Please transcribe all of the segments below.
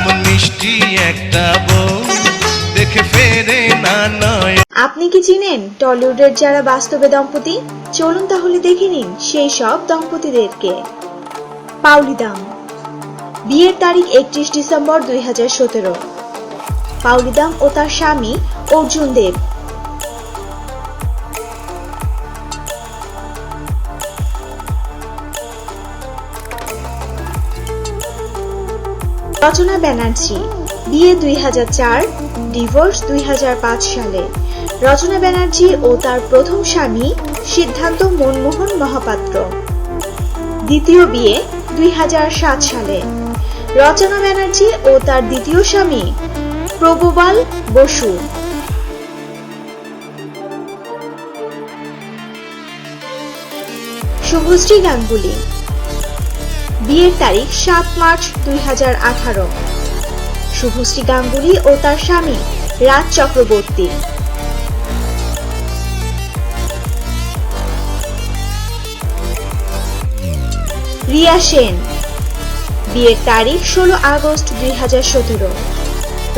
এমন মিষ্টি একটা বউ, দেখে ফেরে না নয়। আপনি কি চিনেন টলিউডের যারা বাস্তবে দম্পতি? চলুন তাহলে দেখে নিন সেই সব দম্পতিদেরকে। পাউলি দাম বিয়ের তারিখ একত্রিশ ডিসেম্বর দুই হাজার সতেরো। পাউলি দাম ও তার স্বামী অর্জুন দেব। রচনা ব্যানার্জি, বিয়ে দুই হাজার চার, ডিভোর্স দুই হাজার পাঁচ সালে। রচনা ব্যানার্জি ও তার প্রথম স্বামী সিদ্ধান্ত মনমোহন মহাপাত্র। দ্বিতীয় বিয়ে দুই হাজার সাত সালে। রচনা ব্যানার্জি ও তার দ্বিতীয় স্বামী প্রভুবাল বসু। শুভশ্রী গাঙ্গুলি। বিয়ের তারিখ সাত মার্চ দুই হাজার আঠারো। শুভশ্রী গাঙ্গুলি ও তার স্বামী রাজ চক্রবর্তী। রিয়া সেন। বিয়ের তারিখ ষোলো আগস্ট দুই হাজার সতেরো।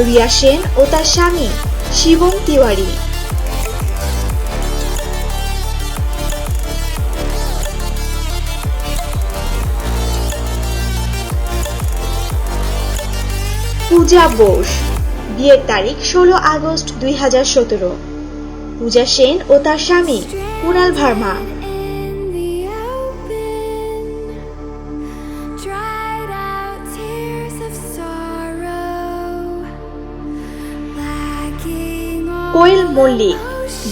রিয়া সেন ও তার স্বামী শিবম তিওয়ারি। পূজা বোস। বিয়ের তারিখ ষোলো আগস্ট দুই হাজার সতেরো। পূজা সেন ও তার স্বামী কুণাল ভার্মা। কোয়েল মল্লিক,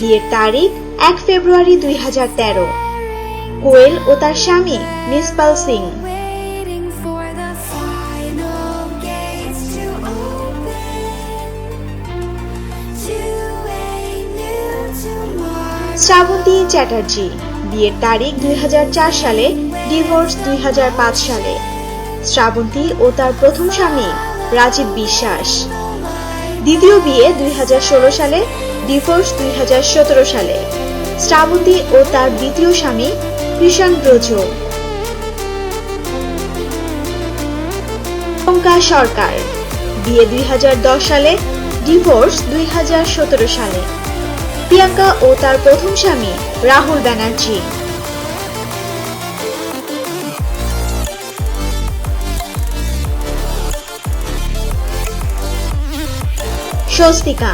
বিয়ের তারিখ এক ফেব্রুয়ারি দুই হাজার তেরো। কোয়েল ও তার স্বামী নিসপাল সিং। শ্রাবন্তী চ্যাটার্জি, বিয়ের তারিখ দুই সালে, ডিভোর্স দুই হাজার পাঁচ সালে। শ্রাবন্তী ও তার প্রথম স্বামী, রাজীব বিশ্বাস। দ্বিতীয় বিয়ে দুই হাজার ষোলো সালে, ডিভোর্স দুই হাজার সতেরো সালে। শ্রাবন্তী ও তার দ্বিতীয় স্বামী, কৃষাণ ব্রজ। সরকার, বিয়ে দুই হাজার দশ সালে, ডিভোর্স দুই হাজার সতেরো সালে। প্রিয়াঙ্কা ও তার প্রথম স্বামী রাহুল ব্যানার্জি। স্বস্তিকা,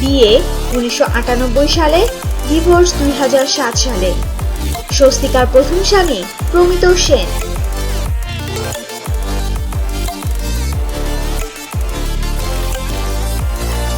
বিয়ে উনিশশো আটানব্বই সালে ডিভোর্স দুই হাজার সাত সালে। স্বস্তিকার প্রথম স্বামী প্রমিত সেন।